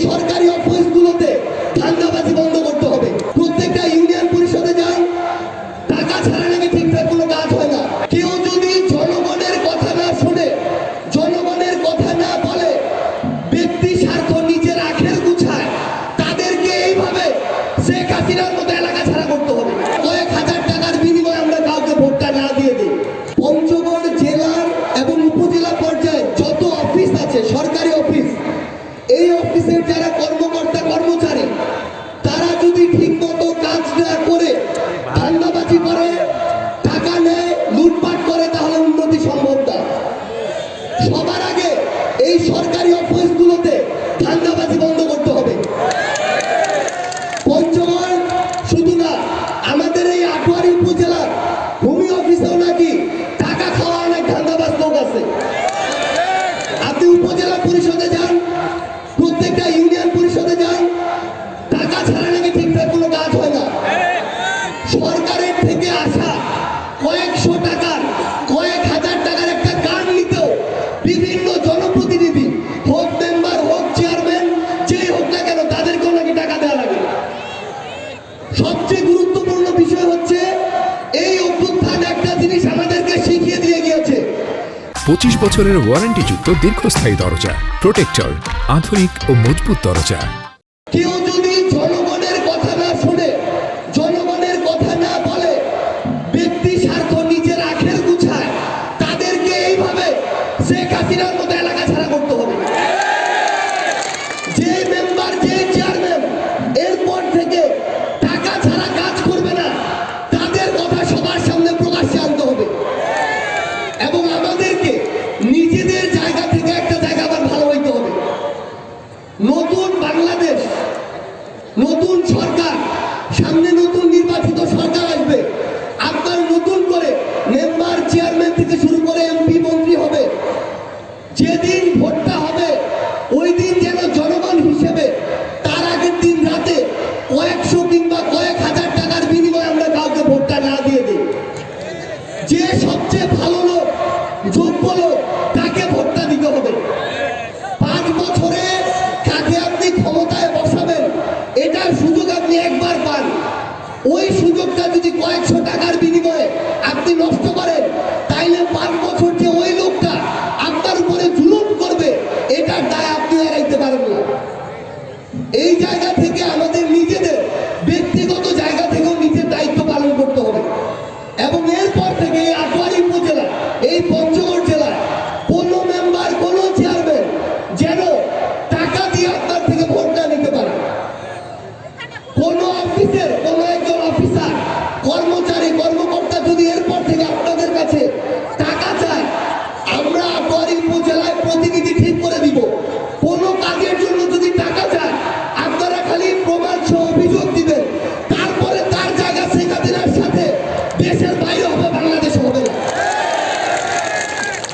সরকার পঁচিশ বছরের ওয়ারেন্টি যুক্ত দীর্ঘস্থায়ী দরজা প্রোটেক্টর আধুনিক ও মজবুত দরজা। ওই সুযোগটা যদি কয়েকশো